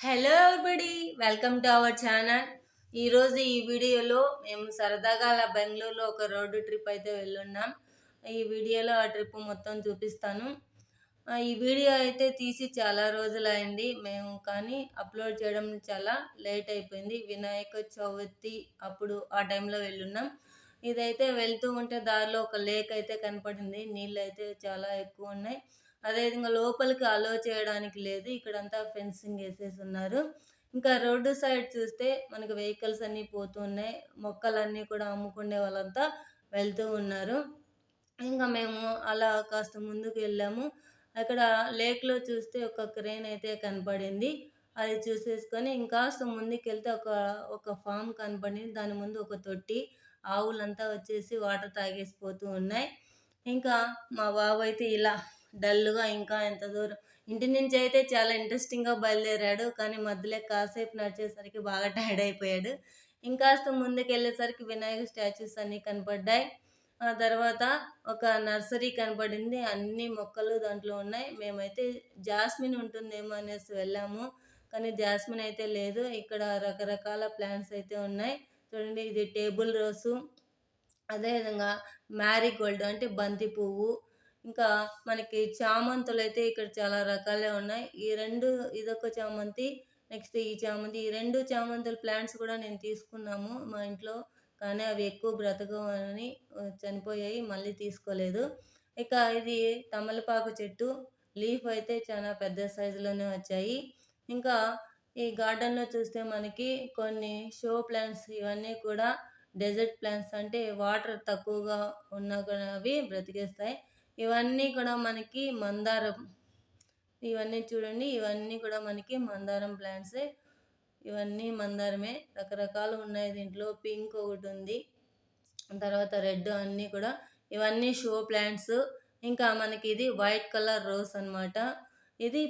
Hello everybody welcome to our channel ఈరోజు ఈ వీడియోలో మేము సరదాగా అలా బెంగళూరులో ఒక రోడ్డు ట్రిప్ అయితే వెళ్ళున్నాం. ఈ వీడియోలో ఆ ట్రిప్ మొత్తం చూపిస్తాను. ఈ వీడియో అయితే తీసి చాలా రోజులు అయింది మేము కానీ అప్లోడ్ చేయడం చాలా లేట్ అయిపోయింది. వినాయక చవితి అప్పుడు ఆ టైంలో వెళ్ళున్నాం. ఇదైతే వెళ్తూ ఉంటే దారిలో ఒక లేక్ అయితే కనపడింది. నీళ్ళు అయితే చాలా ఎక్కువ ఉన్నాయి. అదేవిధంగా లోపలికి అలో చేయడానికి లేదు. ఇక్కడంతా ఫెన్సింగ్ వేసేసి ఉన్నారు. ఇంకా రోడ్డు సైడ్ చూస్తే మనకు వెహికల్స్ అన్నీ పోతున్నాయి మొక్కలన్నీ కూడా అమ్ముకునే వాళ్ళంతా వెళ్తూ ఉన్నారు. ఇంకా మేము అలా కాస్త ముందుకు వెళ్ళాము. అక్కడ లేక్లో చూస్తే ఒక క్రేన్ అయితే కనపడింది. అది చూసేసుకొని ఇంకాస్త ముందుకు వెళ్తే ఒక ఒక ఫామ్ కనపడింది. దాని ముందు ఒక తొట్టి ఆవులంతా వచ్చేసి వాటర్ తాగేసిపోతూ ఉన్నాయి. ఇంకా మా బాబు అయితే ఇలా డల్గా ఇంకా ఎంత దూరం. ఇంటి నుంచి అయితే చాలా ఇంట్రెస్టింగ్గా బయలుదేరాడు. కానీ మధ్యలో కాసేపు నడిచేసరికి బాగా టైర్డ్ అయిపోయాడు. ఇంకాస్త ముందుకు వెళ్ళేసరికి వినాయక స్టాచ్యూస్ అన్నీ కనపడ్డాయి. ఆ తర్వాత ఒక నర్సరీ కనపడింది. అన్ని మొక్కలు దాంట్లో ఉన్నాయి. మేమైతే జాస్మిన్ ఉంటుందేమో అనేసి వెళ్ళాము. కానీ జాస్మిన్ అయితే లేదు. ఇక్కడ రకరకాల ప్లాంట్స్ అయితే ఉన్నాయి. చూడండి ఇది టేబుల్ రోసు. అదేవిధంగా మ్యారీగోల్డ్ అంటే బంతి పువ్వు. ఇంకా మనకి చామంతులు అయితే ఇక్కడ చాలా రకాలే ఉన్నాయి. ఈ రెండు ఇదొక చామంతి నెక్స్ట్ ఈ చామంతి. ఈ రెండు చామంతుల ప్లాంట్స్ కూడా నేను తీసుకున్నాము మా ఇంట్లో కానీ అవి ఎక్కువ బ్రతకవని చనిపోయాయి మళ్ళీ తీసుకోలేదు. ఇక ఇది తమలపాకు చెట్టు లీఫ్ అయితే చాలా పెద్ద సైజులోనే వచ్చాయి. ఇంకా ఈ గార్డెన్లో చూస్తే మనకి కొన్ని షో ప్లాంట్స్ ఇవన్నీ కూడా డెజర్ట్ ప్లాంట్స్ అంటే వాటర్ తక్కువగా ఉన్నా కూడా అవి బ్రతికేస్తాయి. ఇవన్నీ కూడా మనకి మందారం. ఇవన్నీ చూడండి ఇవన్నీ కూడా మనకి మందారం ప్లాంట్సే ఇవన్నీ మందారమే. రకరకాలు ఉన్నాయి దీంట్లో. పింక్ ఒకటి ఉంది. తర్వాత రెడ్ అన్నీ కూడా. ఇవన్నీ షో ప్లాంట్స్. ఇంకా మనకి ఇది వైట్ కలర్ రోజ్ అనమాట ఇది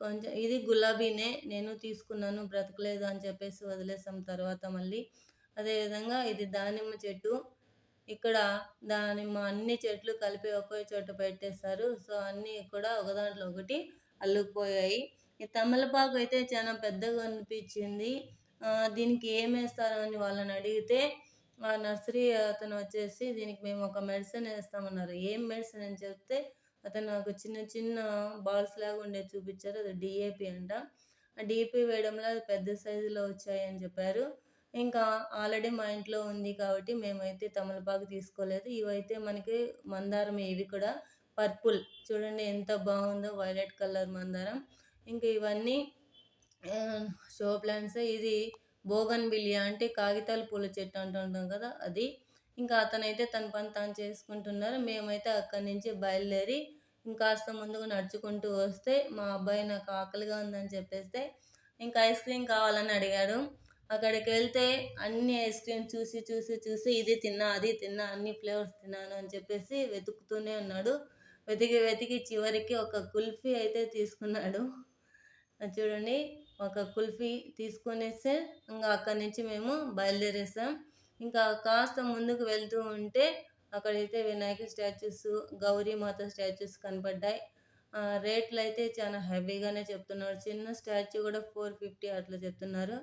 కొంచెం ఇది గులాబీనే. నేను తీసుకున్నాను బ్రతకలేదు అని చెప్పేసి వదిలేసాం తర్వాత మళ్ళీ. అదేవిధంగా ఇది దానిమ్మ చెట్టు. ఇక్కడ దాని అన్ని చెట్లు కలిపి ఒకే చోట పెట్టేస్తారు. సో అన్నీ కూడా ఒక దాంట్లో ఒకటి అల్లుకుపోయాయి. ఈ తమలపాకు అయితే చాలా పెద్దగా అనిపించింది. దీనికి ఏమేస్తారు అని వాళ్ళని అడిగితే ఆ నర్సరీ అతను వచ్చేసి దీనికి మేము ఒక మెడిసిన్ వేస్తామన్నారు. ఏం మెడిసిన్ అని చెప్తే అతను నాకు చిన్న చిన్న బాల్స్ లాగా ఉండే చూపించారు. అది డిఏపి అంట. ఆ డిఏపి వేయడంలో అది పెద్ద సైజులో వచ్చాయని చెప్పారు. ఇంకా ఆల్రెడీ మా ఇంట్లో ఉంది కాబట్టి మేమైతే తమలపాకు తీసుకోలేదు. ఇవైతే మనకి మందారం ఇవి కూడా పర్పుల్. చూడండి ఎంత బాగుందో వైలెట్ కలర్ మందారం. ఇంకా ఇవన్నీ షో ప్లాంట్స్. ఇది బోగన్ బిలియా అంటే కాగితాల పూల చెట్టు అంటుంటాం కదా అది. ఇంకా అతనైతే తన పని తాను చేసుకుంటున్నారు. మేమైతే అక్కడి నుంచి బయలుదేరి ఇంకాస్త ముందుకు నడుచుకుంటూ వస్తే మా అబ్బాయి నాకు ఆకలిగా ఉందని చెప్పేస్తే ఇంకా ఐస్ క్రీమ్ కావాలని అడిగాడు. అక్కడికి వెళ్తే అన్ని ఐస్ క్రీమ్ చూసి చూసి చూసి ఇది తిన్నా అది తిన్నా అన్ని ఫ్లేవర్స్ తిన్నాను అని చెప్పేసి వెతుకుతూనే ఉన్నాడు. వెతికి వెతికి చివరికి ఒక కుల్ఫీ అయితే తీసుకున్నాడు. చూడండి ఒక కుల్ఫీ తీసుకునేస్తే ఇంకా అక్కడి నుంచి మేము బయలుదేరేసాం. ఇంకా కాస్త ముందుకు వెళ్తూ ఉంటే అక్కడైతే వినాయక స్టాచ్యూస్ గౌరీమాత స్టాచ్యూస్ కనపడ్డాయి. రేట్లు అయితే చాలా హెవీగానే చెప్తున్నారు. చిన్న స్టాచ్యూ కూడా ఫోర్ ఫిఫ్టీ అట్లా చెప్తున్నారు.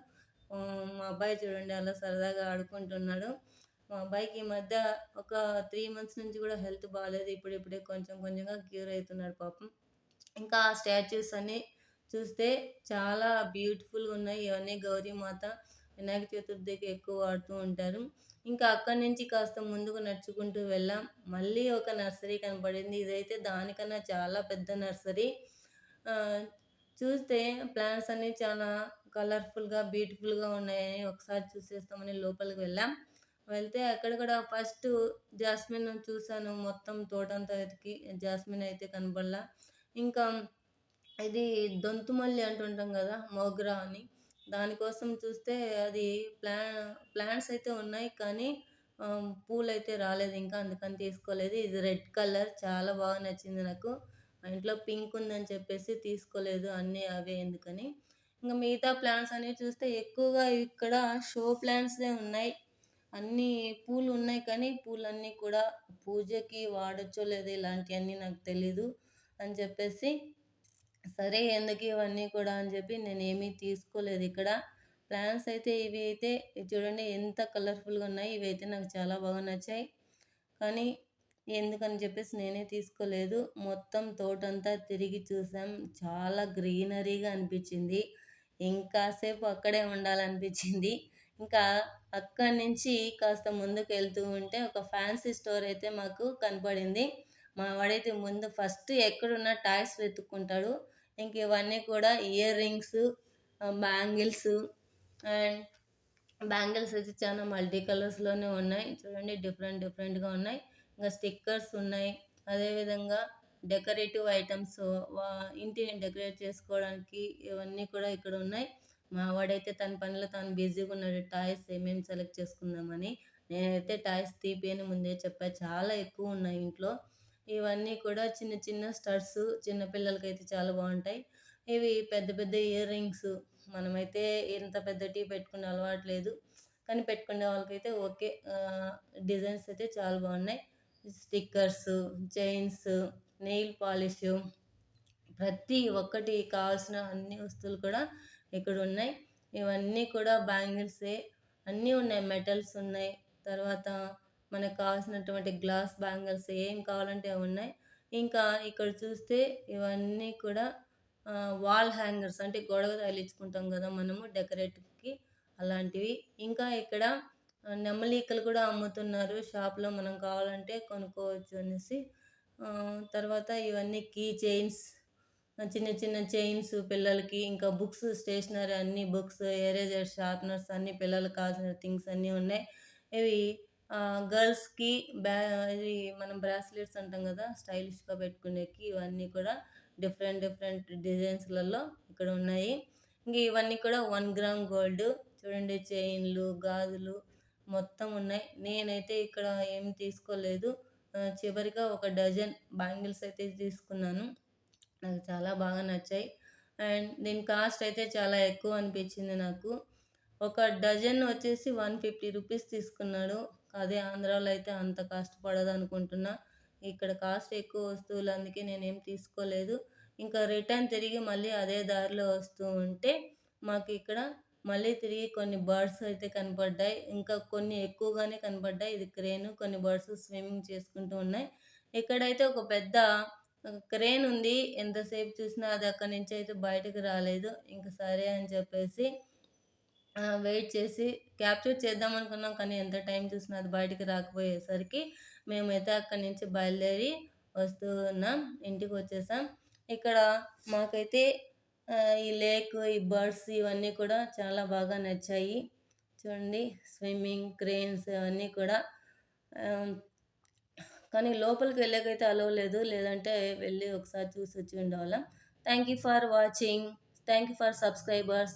మా అబ్బాయి చూడండి అలా సరదాగా ఆడుకుంటున్నాడు. మా అబ్బాయికి ఈ మధ్య ఒక త్రీ మంత్స్ నుంచి కూడా హెల్త్ బాగాలేదు ఇప్పుడిప్పుడే కొంచెం కొంచెంగా క్యూర్ అవుతున్నాడు పాపం. ఇంకా ఆ స్టాచ్యూస్ అన్నీ చూస్తే చాలా బ్యూటిఫుల్గా ఉన్నాయి. ఇవన్నీ గౌరీమాత వినాయక చతుర్థికి ఎక్కువ వాడుతూ ఉంటారు. ఇంకా అక్కడి నుంచి కాస్త ముందుకు నడుచుకుంటూ వెళ్ళాం. మళ్ళీ ఒక నర్సరీ కనపడింది. ఇదైతే దానికన్నా చాలా పెద్ద నర్సరీ. చూస్తే ప్లాంట్స్ అన్నీ చాలా కలర్ఫుల్గా బ్యూటిఫుల్గా ఉన్నాయని ఒకసారి చూసేస్తామని లోపలికి వెళ్ళాం. వెళ్తే అక్కడ కూడా ఫస్ట్ జాస్మిన్ చూశాను. మొత్తం తోటంతా ఎతికి జాస్మిన్ అయితే కనబడలా. ఇంకా ఇది దొంతుమల్లి అంటుంటాం కదా మోగ్రా అని. దానికోసం చూస్తే అది ప్లా ప్లాంట్స్ అయితే ఉన్నాయి కానీ పూలు అయితే రాలేదు. ఇంకా అందుకని తీసుకోలేదు. ఇది రెడ్ కలర్. చాలా బాగా నచ్చింది నాకు. మా ఇంట్లో పింక్ ఉందని చెప్పేసి తీసుకోలేదు అన్నీ అవే ఎందుకని. ఇంకా మిగతా ప్లాంట్స్ అనేవి చూస్తే ఎక్కువగా ఇక్కడ షో ప్లాంట్సే ఉన్నాయి. అన్ని పూలు ఉన్నాయి కానీ పూలన్నీ కూడా పూజకి వాడచ్చో లేదో ఇలాంటివన్నీ నాకు తెలీదు అని చెప్పేసి సరే ఎందుకు ఇవన్నీ కూడా అని చెప్పి నేను ఏమీ తీసుకోలేదు ఇక్కడ. ప్లాంట్స్ అయితే ఇవి అయితే చూడండి ఎంత కలర్ఫుల్గా ఉన్నాయి. ఇవి అయితే నాకు చాలా బాగా నచ్చాయి. కానీ ఎందుకని చెప్పేసి నేనే తీసుకోలేదు. మొత్తం తోటంతా తిరిగి చూసాం. చాలా గ్రీనరీగా అనిపించింది. ఇంకాసేపు అక్కడే ఉండాలనిపించింది. ఇంకా అక్కడి నుంచి కాస్త ముందుకు వెళ్తూ ఉంటే ఒక ఫ్యాన్సీ స్టోర్ అయితే మాకు కనపడింది. మా వాడైతే ముందు ఫస్ట్ ఎక్కడున్న టాయ్స్ వెతుక్కుంటాడు. ఇంక ఇవన్నీ కూడా ear rings bangles and bangles అయితే చాలా మల్టీ కలర్స్లోనే ఉన్నాయి. చూడండి డిఫరెంట్ డిఫరెంట్గా ఉన్నాయి. ఇంకా స్టిక్కర్స్ ఉన్నాయి. అదేవిధంగా డెకరేటివ్ ఐటమ్స్ ఇంటిని డెకరేట్ చేసుకోవడానికి ఇవన్నీ కూడా ఇక్కడ ఉన్నాయి. మా వాడైతే తన పనిలో తాను బిజీగా ఉన్నాడు. టాయ్స్ ఏమేమి సెలెక్ట్ చేసుకుందామని. నేనైతే టాయ్స్ తీపి అని ముందే చెప్పా. చాలా ఎక్కువ ఉన్నాయి ఇంట్లో. ఇవన్నీ కూడా చిన్న చిన్న స్టడ్స్ చిన్నపిల్లలకి అయితే చాలా బాగుంటాయి. ఇవి పెద్ద పెద్ద ఇయర్ రింగ్స్. మనమైతే ఇంత పెద్ద టీ పెట్టుకునే అలవాటు లేదు. కానీ పెట్టుకునే వాళ్ళకైతే ఓకే. డిజైన్స్ అయితే చాలా బాగున్నాయి. స్టిక్కర్స్ చైన్స్ నెయిల్ పాలిష్ ప్రతి ఒక్కటి కావాల్సిన అన్ని వస్తువులు కూడా ఇక్కడ ఉన్నాయి. ఇవన్నీ కూడా బ్యాంగిల్సే. అన్నీ ఉన్నాయి. మెటల్స్ ఉన్నాయి. తర్వాత మనకు కావాల్సినటువంటి గ్లాస్ బ్యాంగిల్స్ ఏం కావాలంటే అవి ఉన్నాయి. ఇంకా ఇక్కడ చూస్తే ఇవన్నీ కూడా వాల్ హ్యాంగర్స్ అంటే గొడవ తగిలించుకుంటాం కదా మనము డెకరేటివ్కి అలాంటివి. ఇంకా ఇక్కడ నెమలీకలు కూడా అమ్ముతున్నారు. షాప్లో మనం కావాలంటే కొనుక్కోవచ్చు అనేసి తర్వాత ఇవన్నీ కీ చైన్స్ చిన్న చిన్న చైన్స్ పిల్లలకి ఇంకా బుక్స్ స్టేషనరీ అన్ని బుక్స్ ఎరేజర్ షార్ప్నర్స్ అన్ని పిల్లలకు కావాల్సిన థింగ్స్ అన్నీ ఉన్నాయి. ఇవి గర్ల్స్కి బ్యా ఇది మనం బ్రాస్లెట్స్ అంటాం కదా స్టైలిష్గా పెట్టుకునేకి ఇవన్నీ కూడా డిఫరెంట్ డిఫరెంట్ డిజైన్స్లలో ఇక్కడ ఉన్నాయి. ఇంక ఇవన్నీ కూడా వన్ గ్రామ్ గోల్డ్ చూడండి చైన్లు గాజులు మొత్తం ఉన్నాయి. నేనైతే ఇక్కడ ఏం తీసుకోలేదు. చివరిగా ఒక డజన్ బ్యాంగిల్స్ అయితే తీసుకున్నాను. నాకు చాలా బాగా నచ్చాయి. అండ్ దీని కాస్ట్ అయితే చాలా ఎక్కువ అనిపించింది నాకు. ఒక డజన్ వచ్చేసి వన్ ఫిఫ్టీ రూపీస్ తీసుకున్నాడు. అదే ఆంధ్రాలో అయితే అంత కాస్ట్ పడదు అనుకుంటున్నా. ఇక్కడ కాస్ట్ ఎక్కువ వస్తువులు అందుకే నేనేం తీసుకోలేదు. ఇంకా రిటర్న్ తిరిగి మళ్ళీ అదే దారిలో వస్తూ ఉంటే మాకు ఇక్కడ మళ్ళీ తిరిగి కొన్ని బర్డ్స్ అయితే కనపడ్డాయి. ఇంకా కొన్ని ఎక్కువగానే కనపడ్డాయి. ఇది క్రేన్. కొన్ని బర్డ్స్ స్విమ్మింగ్ చేసుకుంటూ ఉన్నాయి. ఇక్కడైతే ఒక పెద్ద క్రేన్ ఉంది. ఎంతసేపు చూసినా అది అక్కడి నుంచి అయితే బయటకు రాలేదు. ఇంకా సరే అని చెప్పేసి వెయిట్ చేసి క్యాప్చర్ చేద్దాం అనుకున్నాం. కానీ ఎంత టైం చూసినా అది బయటికి రాకపోయేసరికి మేమైతే అక్కడి నుంచి బయలుదేరి వస్తూ ఉన్నాం. ఇంటికి వచ్చేసాం. ఇక్కడ మాకైతే ఈ లేక్ ఈ బర్డ్స్ ఇవన్నీ కూడా చాలా బాగా నచ్చాయి. చూడండి స్విమ్మింగ్ క్రేన్స్ అవన్నీ కూడా. కానీ లోపలికి వెళ్ళకైతే అలవ్ లేదు. లేదంటే వెళ్ళి ఒకసారి చూసి వచ్చి ఉండేవాళ్ళం. Thank you for watching. Thank you for subscribers.